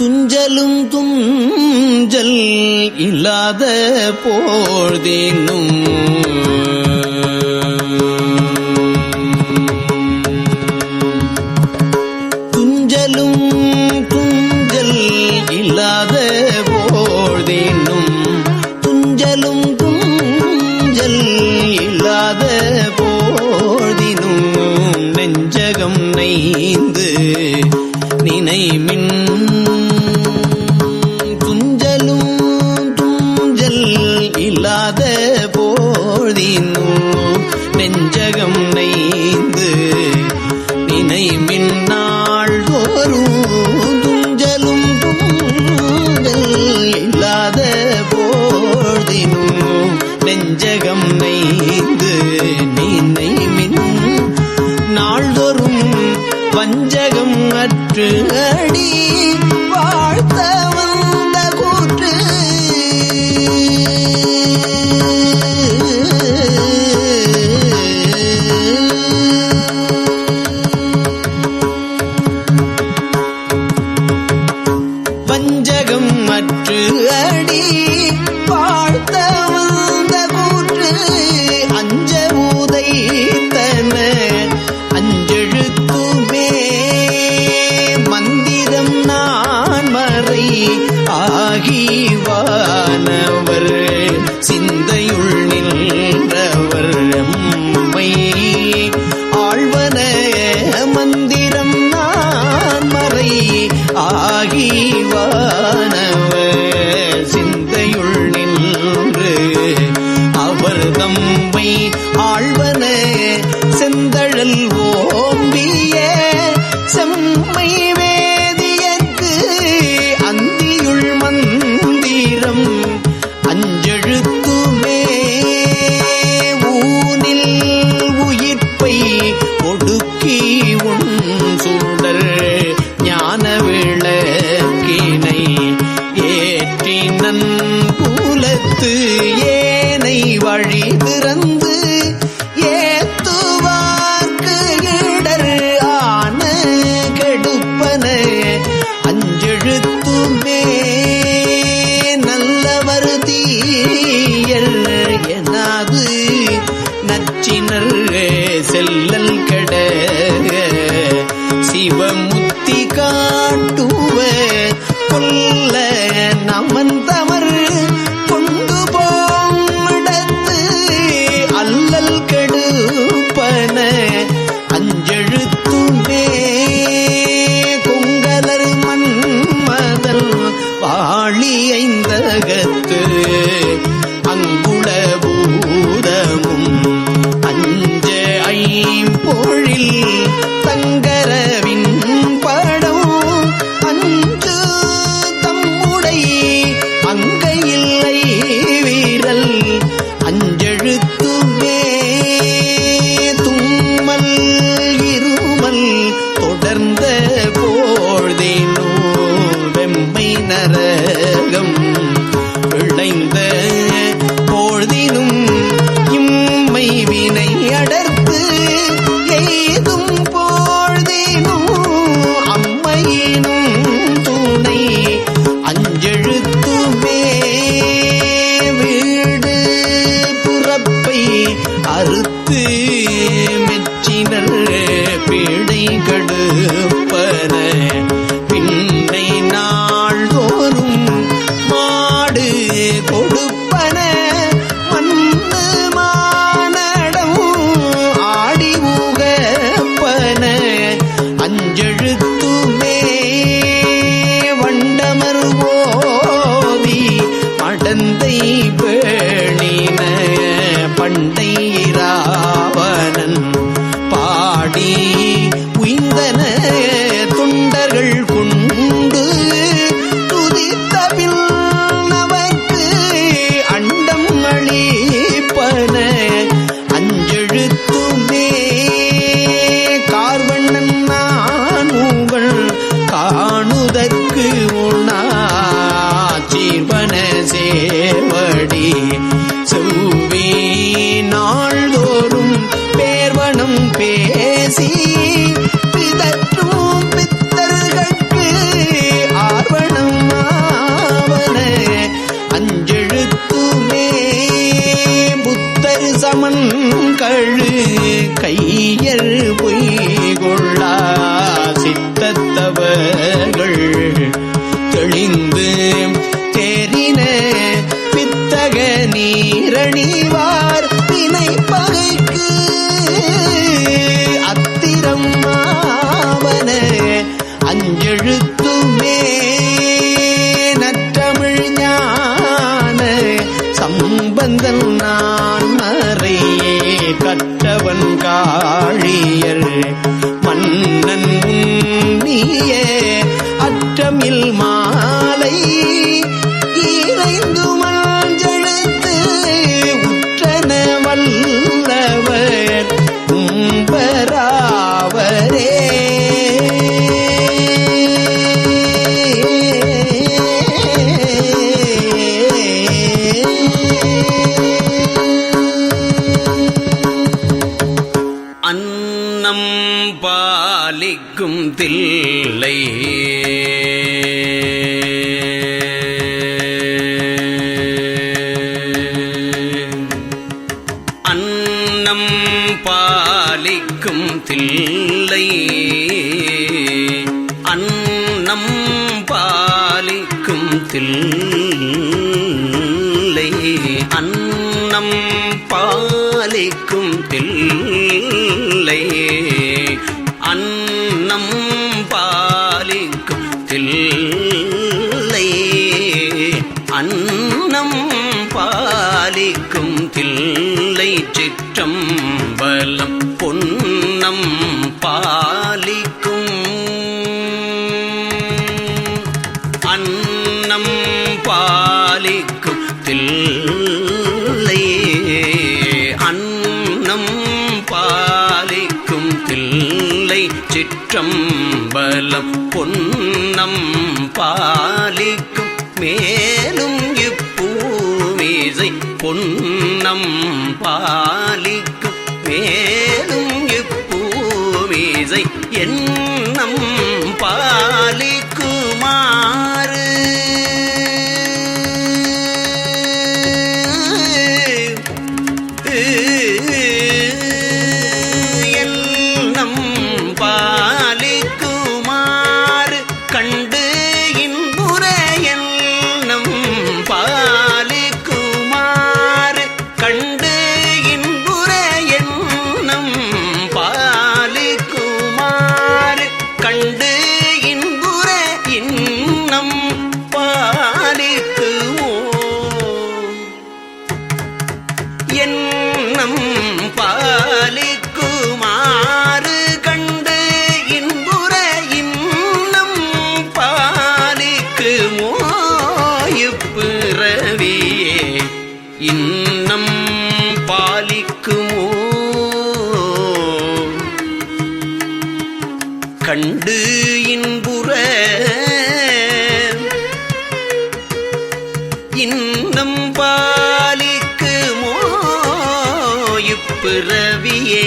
துஞ்சலும் துஞ்சல் இல்லாத போழ்தேனும். துஞ்சலும் துஞ்சல் இல்லாத போழ்தேனும். துஞ்சலும் துஞ்சல் இல்லாத போழ்தினும். நெஞ்சகம் நைந்து நினைமின் கண்ணன் உன்னியே அற்றமில் மாலை இறைந்துமன் தில்லை அன்னம் பாலிக்கும் தில்லை. பாலிக்கும் தில்லை சிற்றம்பலம் பொன்னம் பாலிக்கும். அன்னம் பாலிக்கும் தில்லை. அன்னம் பாலிக்கும் தில்லை சிற்றம்பலம் பொன்னம் பாலிக்கும். மேலும் பொன்னம் பாலிக்கும் மேலும் இப்பூமிசை என் இன்னம் பாலிக்குமோ இப்பிறவியே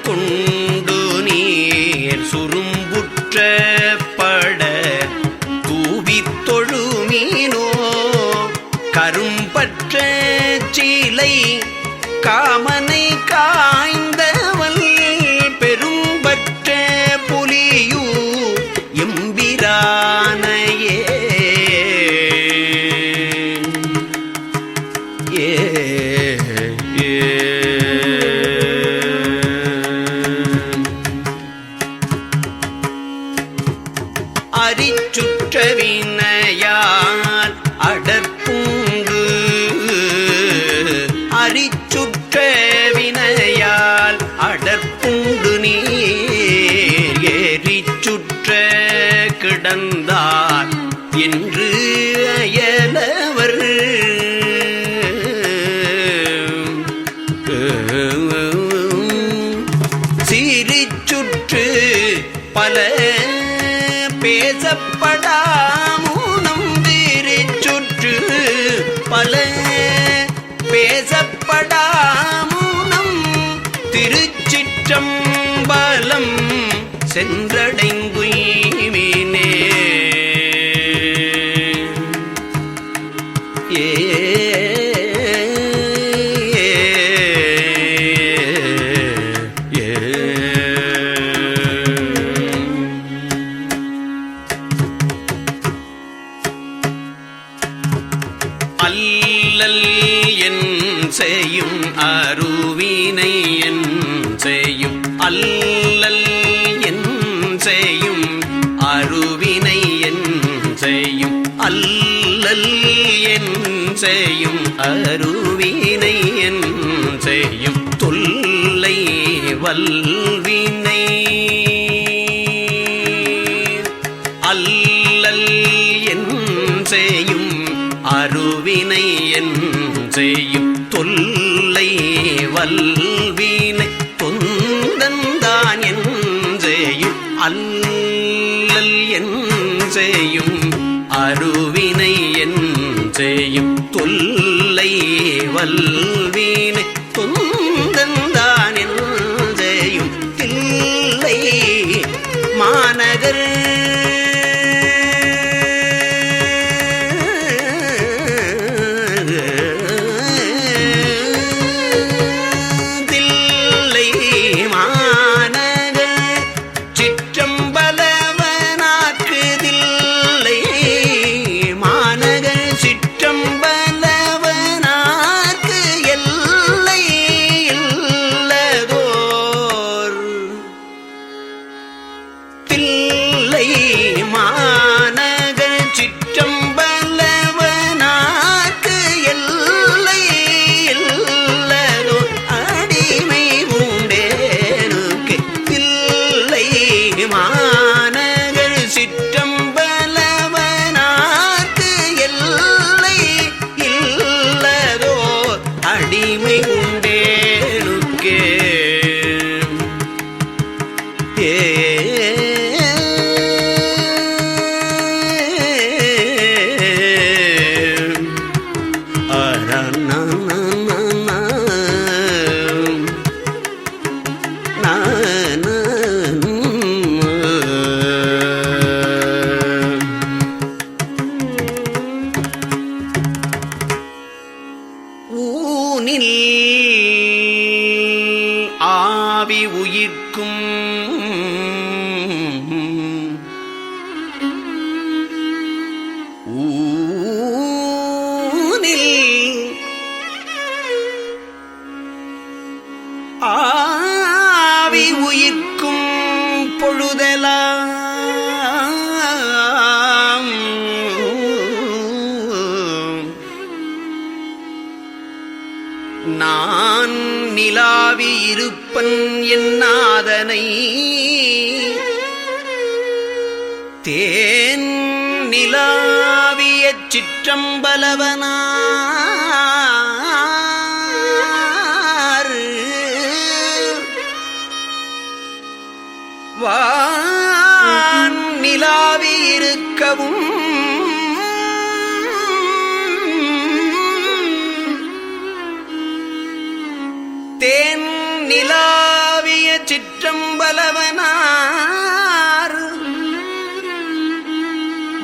கொண்டு நீர் சுரும் அரிச்சுற்ற வினையால் அடற்புண்டு நீர் ஏறிச்சுற்ற கிடந்தார் என்று சென்றடைங்குயிமினே ஏ வல்வினை அல்லல் என் செய்யும் அருவினை என் செய்யும் தொல்லை வல்வினை தொந்தந்தான் என் செய்யும் அல்லல் என் செய்யும் அருவினை என் செய்யும் தொல்லை வல்வினை ஏ ஆவி உயிர்க்கும் பொழுதெல்லாம் நான் நிலாவி இருப்பன் என்னாதனை தேன் நிலாவிய சிற்றம்பலவனா? இருக்கவும். தேன் நிலாவிய சிற்றம்பலவனார்.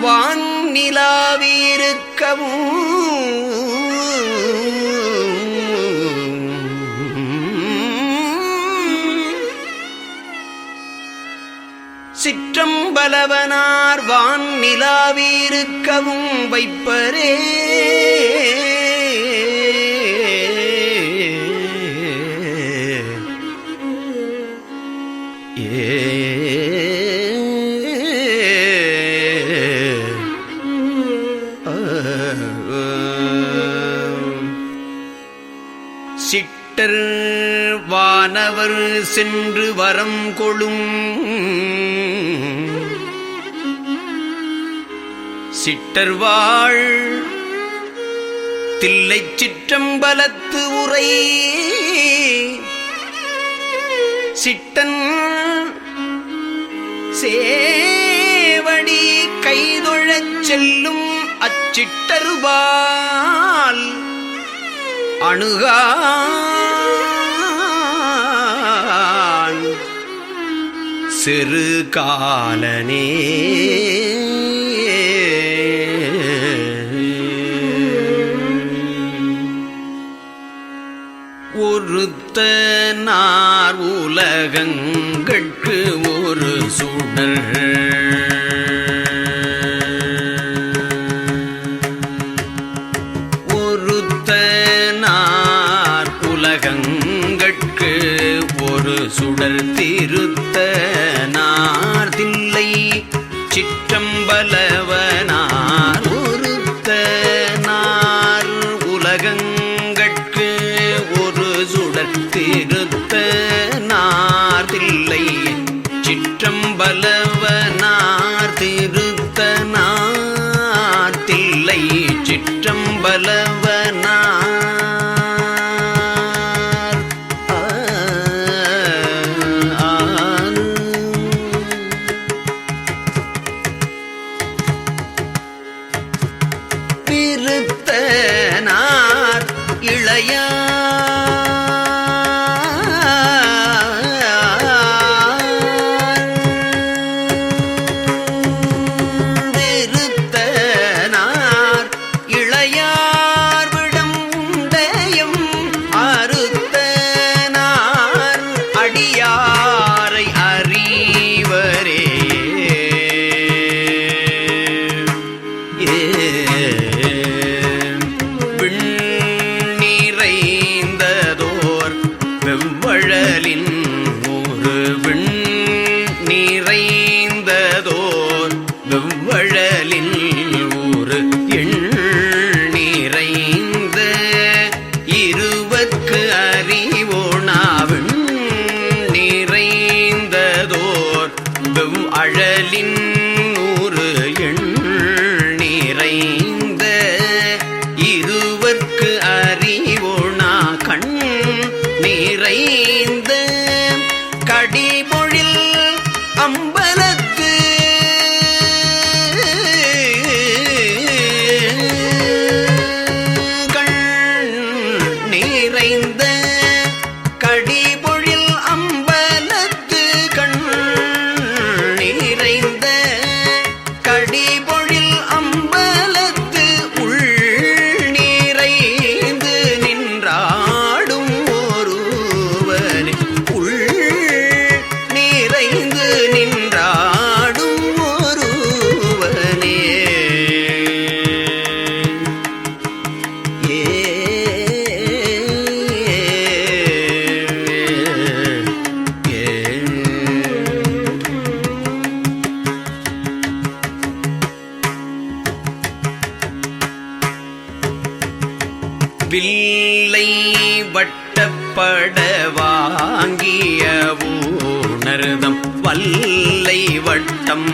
வான் நிலாவியிருக்கவும். சிற்றம்பலவனார் வான் நிலாவீருக்கவும் வைப்பரே சிட்டர் வானவர் சென்று வரம் கொளும் சிட்டர் வாழ் தில்லைச் சிற்றம்பலத்து உரை. சிட்டன் சேவடி கைதொழச் செல்லும் அச்சிட்டருபால் அணுகா. சிறு காலனே. ஒருத்தனார் உலகங்கட்கு ஒரு சுடர். அடி பட வாங்கிய ஊணர்தம் வல்லை வட்டம்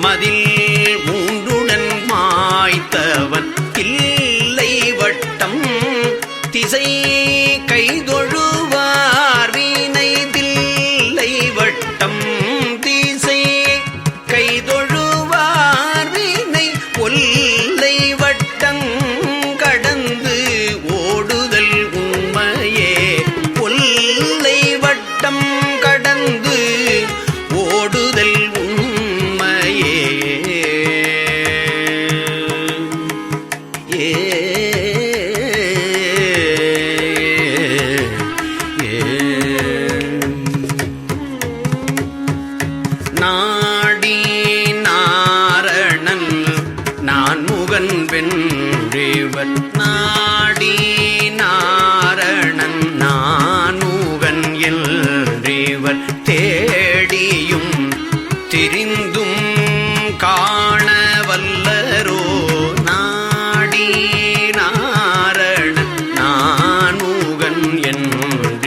மதில் மூன்றுடன் மாய்த்தவன் இல்லை வட்டம் திசை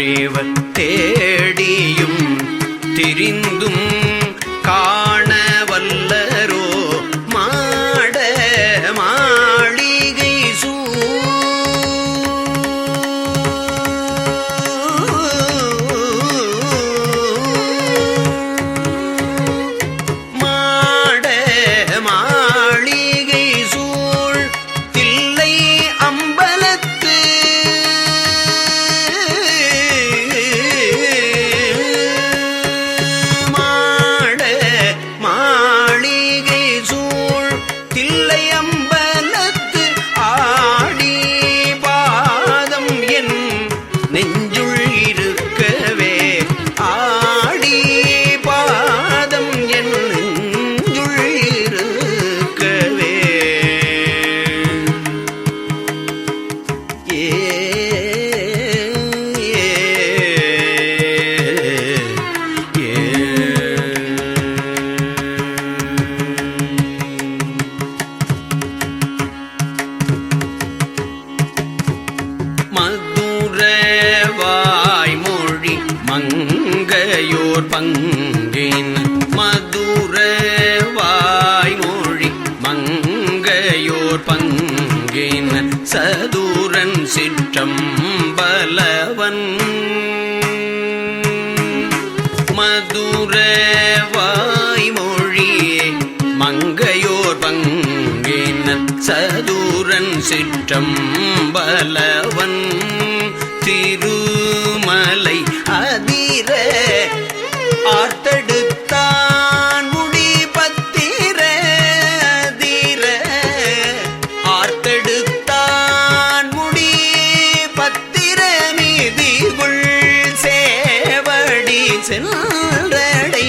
தேவன் தேடியும் திரிந்தும் மங்கையோர் பங்கின் சதுரன் சிற்றம் பலவன் மதுர வாய்மொழி மங்கையோர் பங்கின் சதுரன் சிற்றம் பலவன் திரு சேவடி